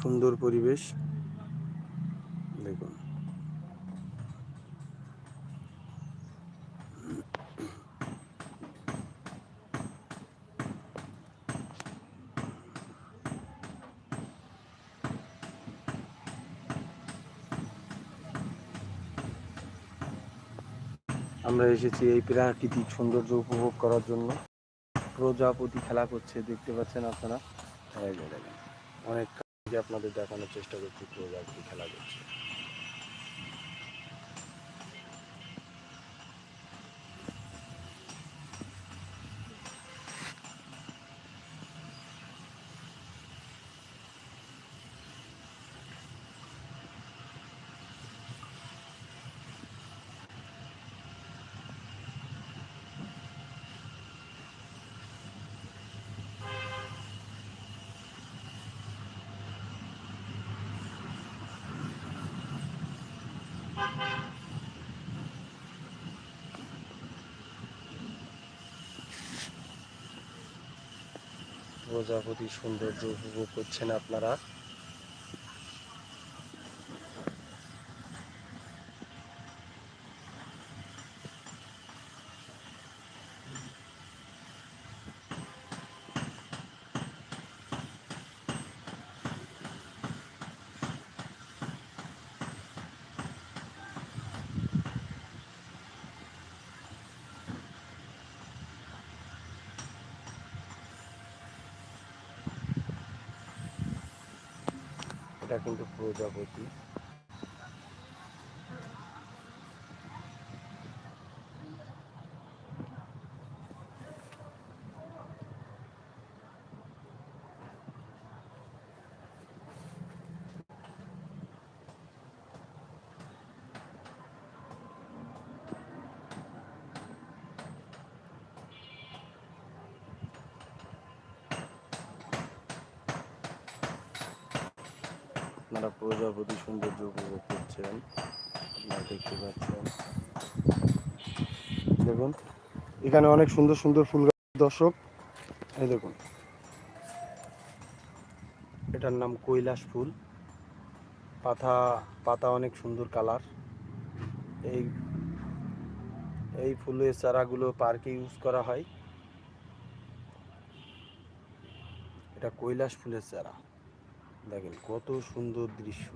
সুন্দর পরিবেশ। দেখুন। আমরা এসেছি এই প্রাকৃতিক সৌন্দর্য উপভোগ করার জন্য। প্রজাপতি খেলা করছে, দেখতে পাচ্ছেন আপনারা? অনেক আপনাদের দেখানোর চেষ্টা করছি খেলা করছে প্রজাপতি সৌন্দর্য উপভোগ করছেন আপনারা। এটা কিন্তু প্রজাপতি আপনারা প্রজাপতি সৌন্দর্য উপভোগ করছেন। আপনারা দেখতে পাচ্ছেন। দেখুন, এখানে অনেক সুন্দর সুন্দর ফুল দর্শক, এই দেখুন। এটার নাম কৈলাস ফুল। পাতা পাতা অনেক সুন্দর কালার। এই এই ফুলের চারাগুলো পার্কে ইউজ করা হয়। এটা কৈলাস ফুলের চারা। দেখেন কত সুন্দর দৃশ্য।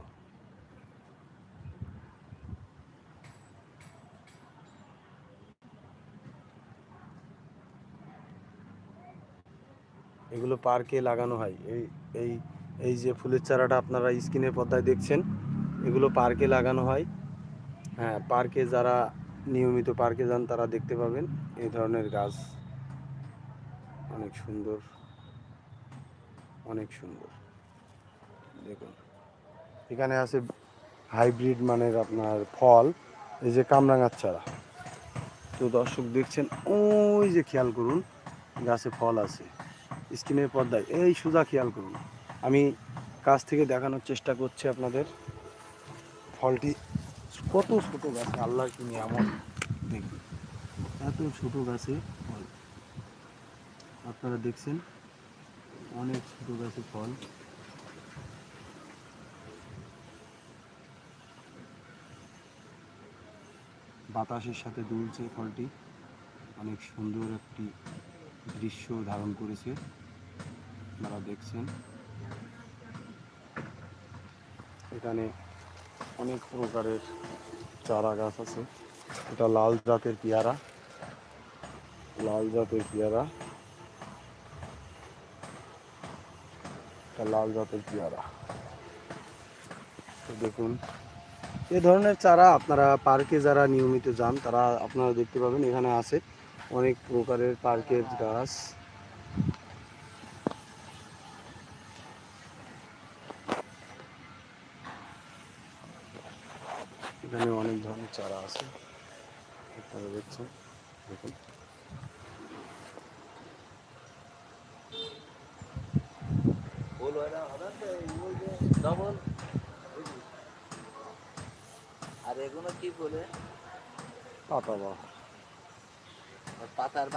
এগুলো পার্কে লাগানো হয়। এই এই এই যে ফুলের চারাটা আপনারা স্ক্রিনের পর্দায় দেখছেন, এগুলো পার্কে লাগানো হয়। হ্যাঁ পার্কে যারা নিয়মিত পার্কে যান তারা দেখতে পাবেন এই ধরনের গাছ। অনেক সুন্দর অনেক সুন্দর। দেখুন। এখানে আছে হাইব্রিড মানের আপনার ফল, এই যে কামরাঙার চারা। তো দর্শক দেখছেন, ওই যে খেয়াল করুন, গাছে ফল আছে স্ক্রিনের পর্দায়, এই সোজা খেয়াল করুন। আমি কাছ থেকে দেখানোর চেষ্টা করছি আপনাদের, ফলটি কত ছোটো গাছে, আল্লাহ কি নিয়ামত দেখুন। এত ছোটো গাছে ফল। আপনারা দেখছেন, অনেক ছোটো গাছে ফল। বাতাসের সাথে দুলছে ফলটি। অনেক সুন্দর একটি দৃশ্য ধারণ করেছে। আপনারা দেখছেন। এখানে অনেক প্রকারের চারা গাছ আছে। এটা লাল জাতের পেয়ারা। লাল জাতের পেয়ারা। এটা লাল জাতের পেয়ারা। দেখুন এ ধরনের চারা আপনারা পার্কে যারা নিয়মিত যান, তারা আপনারা দেখতে পাবেন, এখানে আছে অনেক প্রকারের পার্কের গাছ। এখানে অনেক ধরনের চারা আছে, আপনারা দেখছেন, দেখুন। ডবল আর এগুলো কি বলে? পাতা পাতার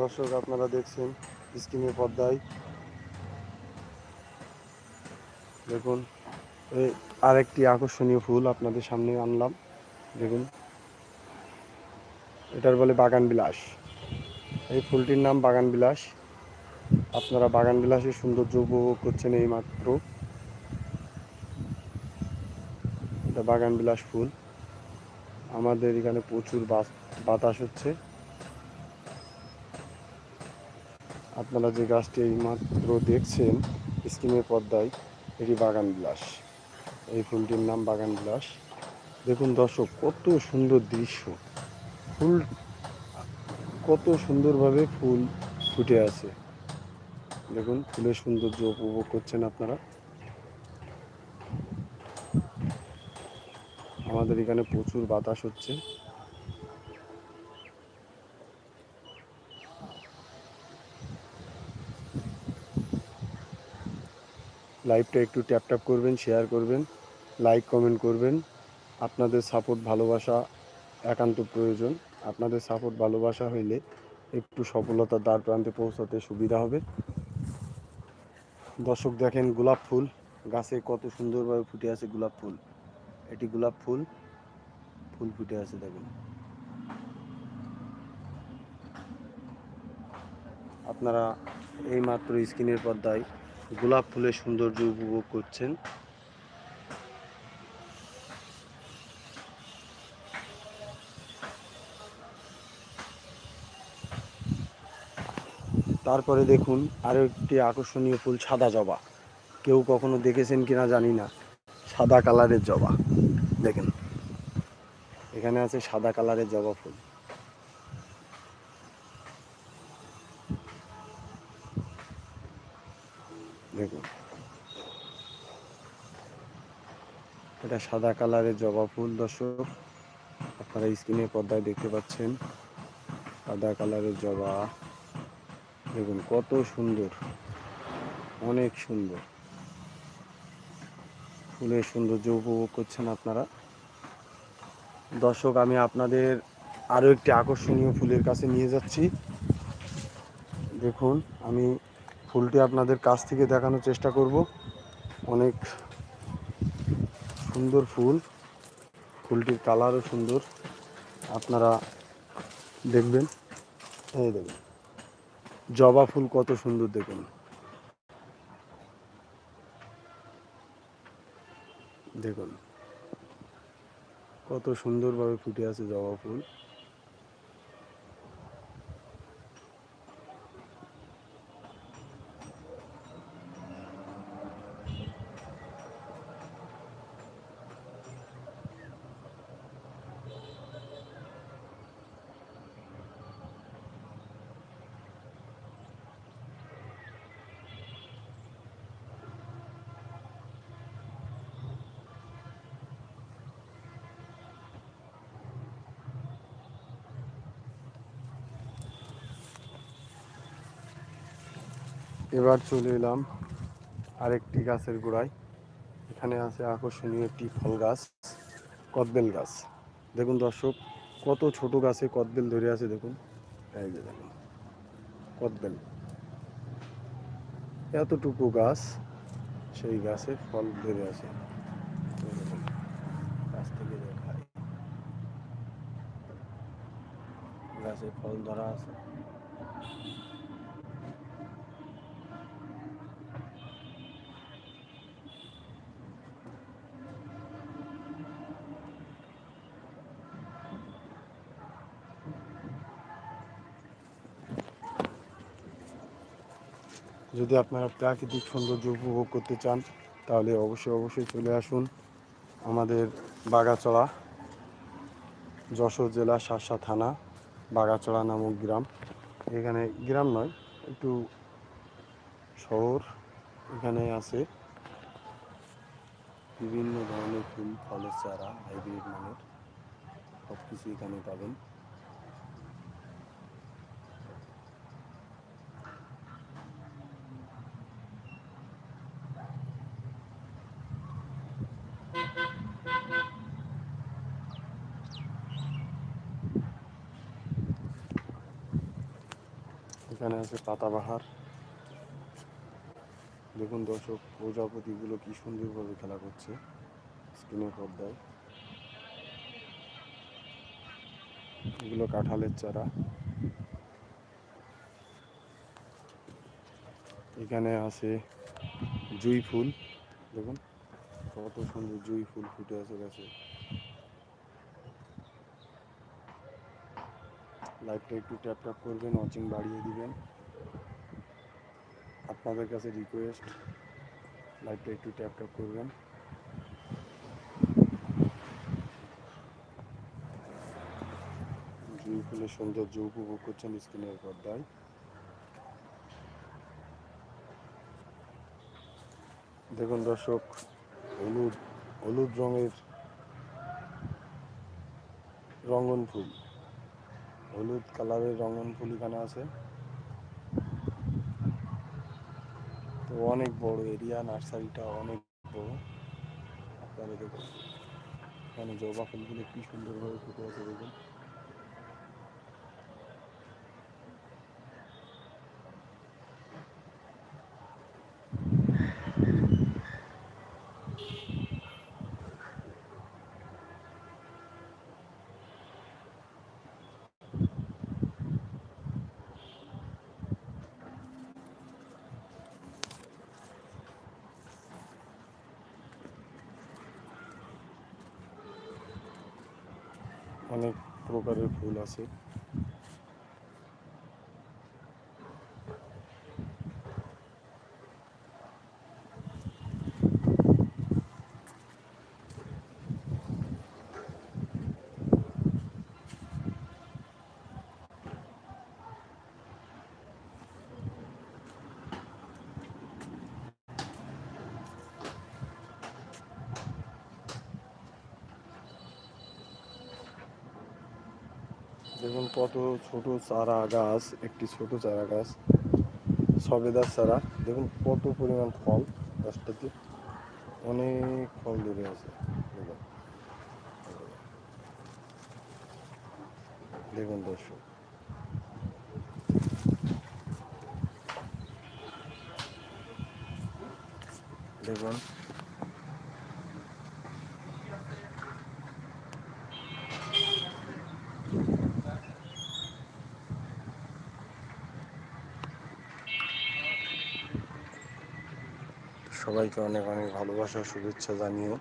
দর্শক আপনারা দেখছেন স্ক্রিনের পর্দায়। দেখুন এই আরেকটি আকর্ষণীয় ফুল আপনাদের সামনে আনলাম। দেখুন এটার বলে বাগান বিলাস। এই ফুলটির নাম বাগান বিলাস। আপনারা বাগান বিলাসের সৌন্দর্য উপভোগ করছেন এই মাত্র এটা বাগান বিলাস ফুল। আমাদের এখানে প্রচুর বাতাস হচ্ছে। আপনারা যে গাছটি এই মাত্র দেখছেন স্ক্রিনের পর্দায়, এটি বাগান বিলাস। এই ফুলটির নাম বাগান বিলাস। দেখুন দর্শক, কত সুন্দর দৃশ্য। ফুল, কত সুন্দরভাবে ফুল ফুটে আছে। দেখুন, ফুলের সৌন্দর্য উপভোগ করছেন আপনারা। আমাদের এখানে প্রচুর বাতাস হচ্ছে। লাইভটা একটু ট্যাপ ট্যাপ করবেন, শেয়ার করবেন, লাইক, কমেন্ট করবেন। আপনাদের সাপোর্ট, ভালোবাসা একান্ত প্রয়োজন। আপনাদের সাপোর্ট, ভালোবাসা হইলে একটু সফলতার দ্বার প্রান্তে পৌঁছাতে সুবিধা হবে। দর্শক দেখেন গোলাপ ফুল। গাছে কত সুন্দরভাবে ফুটে আছে গোলাপ ফুল। এটি গোলাপ ফুল। ফুল ফুটে আছে দেখুন। আপনারা এই মাত্র স্ক্রিনের পর্দায় গোলাপ ফুলের সৌন্দর্য উপভোগ করছেন। তারপরে দেখুন আরও একটি আকর্ষণীয় ফুল, সাদা জবা। কেউ কখনো দেখেছেন কিনা জানি না। সাদা কালারের জবা। দেখেন। এখানে আছে সাদা কালারের জবা ফুল। দেখুন। এটা সাদা কালারের জবা ফুল, দর্শক। আপনারা স্ক্রিনের পর্দায় দেখতে পাচ্ছেন। সাদা কালারের জবা। দেখুন, কত সুন্দর। অনেক সুন্দর। ফুলের সৌন্দর্য উপভোগ করছেন আপনারা। দর্শক, আমি আপনাদের আরও একটি আকর্ষণীয় ফুলের কাছে নিয়ে যাচ্ছি। দেখুন, আমি ফুলটি আপনাদের কাছ থেকে দেখানোর চেষ্টা করব। অনেক সুন্দর ফুল। ফুলটির কালারও সুন্দর। আপনারা দেখবেন। এই দেখুন। জবা ফুল কত সুন্দর দেখুন। দেখুন। কত সুন্দরভাবে ফুটে আছে জবা ফুল। এবার চলে এলাম আরেকটি গাছের গোড়ায়। এখানে আছে আকর্ষণীয় একটি ফল গাছ, কদবেল গাছ। দেখুন দর্শক, কত ছোট গাছে কদবেল ধরে আছে, দেখুন। এই যে দেখুন, কদবেল। এতটুকু গাছ, সেই গাছে ফল ধরে আছে। গাছ থেকে গাছে ফল ধরা আছে। যদি আপনারা প্রাকৃতিক সৌন্দর্য উপভোগ করতে চান, তাহলে অবশ্যই অবশ্যই চলে আসুন আমাদের বাগাচড়া, যশোর জেলা শাসা থানা, বাগাচড়া নামক গ্রাম। এখানে গ্রাম নয়, একটু শহর এখানে আছে। বিভিন্ন ধরনের ফুল, ফলের চারা, হাইব্রিড মানের সব কিছু এখানে পাবেন। এখানে আছে পাতাবাহার। দেখুন দর্শক, প্রজাপতিগুলো কি সুন্দরভাবে খেলা করছে স্ক্রিনের পর্দায়। এগুলো কাঁঠালের চারা। এখানে আছে জুই ফুল। দেখুন কত সুন্দর জুই ফুল ফুটে আছে গাছে। লাইভটা একটু ট্যাপ ট্যাপ করবেন ওয়াচিং বাড়িয়ে দিবেন। আপনাদের কাছে রিকোয়েস্ট লাইভটা একটু ট্যাপ ট্যাপ করবেন ফুলের সৌন্দর্য উপভোগ করছেন স্ক্রিনের পর্দায়। দেখুন দর্শক, হলুদ হলুদ রঙের রঙন ফুল। হলুদ কালারের রঙন ফুল এখানে আছে। তো অনেক বড় এরিয়া, নার্সারিটা অনেক বড়। আপনারা দেখুন, এখানে জবা ফুলগুলো কি সুন্দরভাবে ফুটে আছে দেখুন অনেক প্রকারের ফুল আছে দেখুন কত ছোট চারা গাছ, একটি ছোট চারা গাছ, সবেদার চারা। দেখুন কত পরিমাণ ফল গাছটাতে। অনেক ফল ধরে আছে। দেখুন। দর্শক। দেখুন। সবাইকে অনেক অনেক ভালোবাসা, শুভেচ্ছা জানিয়ে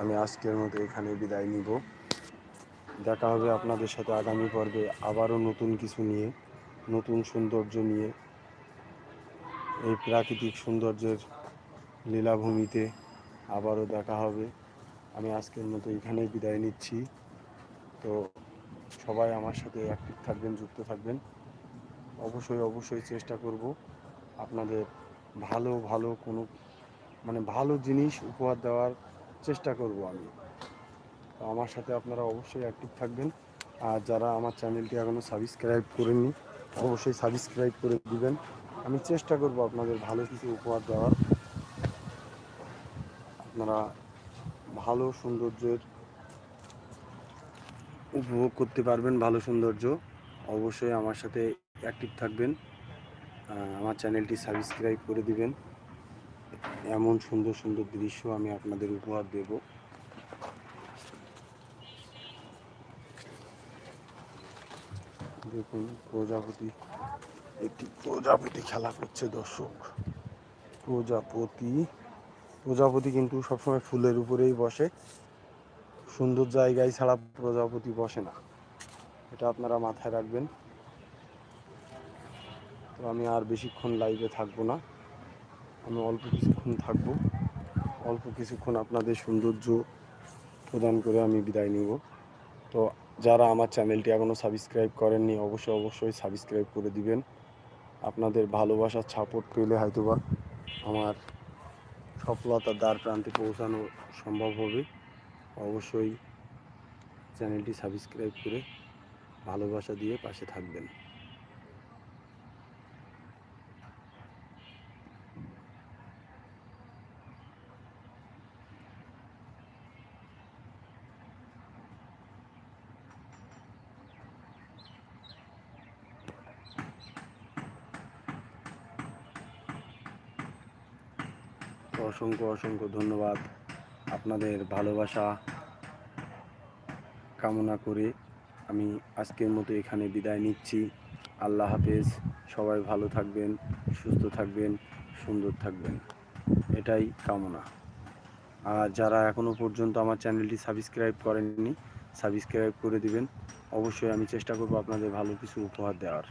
আমি আজকের মতো এখানে বিদায় নিব। দেখা হবে আপনাদের সাথে আগামী পর্বে আবারও নতুন কিছু নিয়ে, নতুন সৌন্দর্য নিয়ে। এই প্রাকৃতিক সৌন্দর্যের লীলাভূমিতে আবারও দেখা হবে। আমি আজকের মতো এখানেই বিদায় নিচ্ছি। তো সবাই আমার সাথে অ্যাক্টিভ থাকবেন, যুক্ত থাকবেন। অবশ্যই অবশ্যই চেষ্টা করব আপনাদের ভালো ভালো কোনো মানে ভালো জিনিস উপহার দেওয়ার চেষ্টা করব আমি। তো আমার সাথে আপনারা অবশ্যই অ্যাক্টিভ থাকবেন। আর যারা আমার চ্যানেলটি এখনও সাবস্ক্রাইব করেননি, অবশ্যই সাবস্ক্রাইব করে দিবেন। আমি চেষ্টা করব আপনাদের ভালো কিছু উপহার দেওয়ার। আপনারা ভালো সৌন্দর্যের উপভোগ করতে পারবেন, ভালো সৌন্দর্য। অবশ্যই আমার সাথে অ্যাক্টিভ থাকবেন। আমার চ্যানেলটি সাবস্ক্রাইব করে দিবেন। এমন সুন্দর সুন্দর দৃশ্য আমি আপনাদের উপহার দেব। দেখুন, প্রজাপতি, একটি প্রজাপতি খেলা করছে দর্শক। প্রজাপতি প্রজাপতি কিন্তু সবসময় ফুলের উপরেই বসে। সুন্দর জায়গায় ছাড়া প্রজাপতি বসে না। এটা আপনারা মাথায় রাখবেন। তো আমি আর বেশিক্ষণ লাইভে থাকব না। আমি অল্প কিছুক্ষণ থাকব। অল্প কিছুক্ষণ আপনাদের সৌন্দর্য প্রদান করে আমি বিদায় নিব। তো যারা আমার চ্যানেলটি এখনও সাবস্ক্রাইব করেননি, অবশ্যই অবশ্যই সাবস্ক্রাইব করে দিবেন। আপনাদের ভালোবাসার সাপোর্ট পেলে হয়তোবা আমার সফলতার দ্বার প্রান্তে পৌঁছানো সম্ভব হবে। অবশ্যই চ্যানেলটি সাবস্ক্রাইব করে ভালোবাসা দিয়ে পাশে থাকবেন। অসংখ্য অসংখ্য ধন্যবাদ। আপনাদের ভালোবাসা কামনা করে আমি আজকের মতো এখানে বিদায় নিচ্ছি। আল্লাহ হাফেজ। সবাই ভালো থাকবেন, সুস্থ থাকবেন, সুন্দর থাকবেন। এটাই কামনা। আর যারা এখনও পর্যন্ত আমার চ্যানেলটি সাবস্ক্রাইব করেননি, সাবস্ক্রাইব করে দিবেন। অবশ্যই আমি চেষ্টা করব আপনাদের ভালো কিছু উপহার দেওয়ার।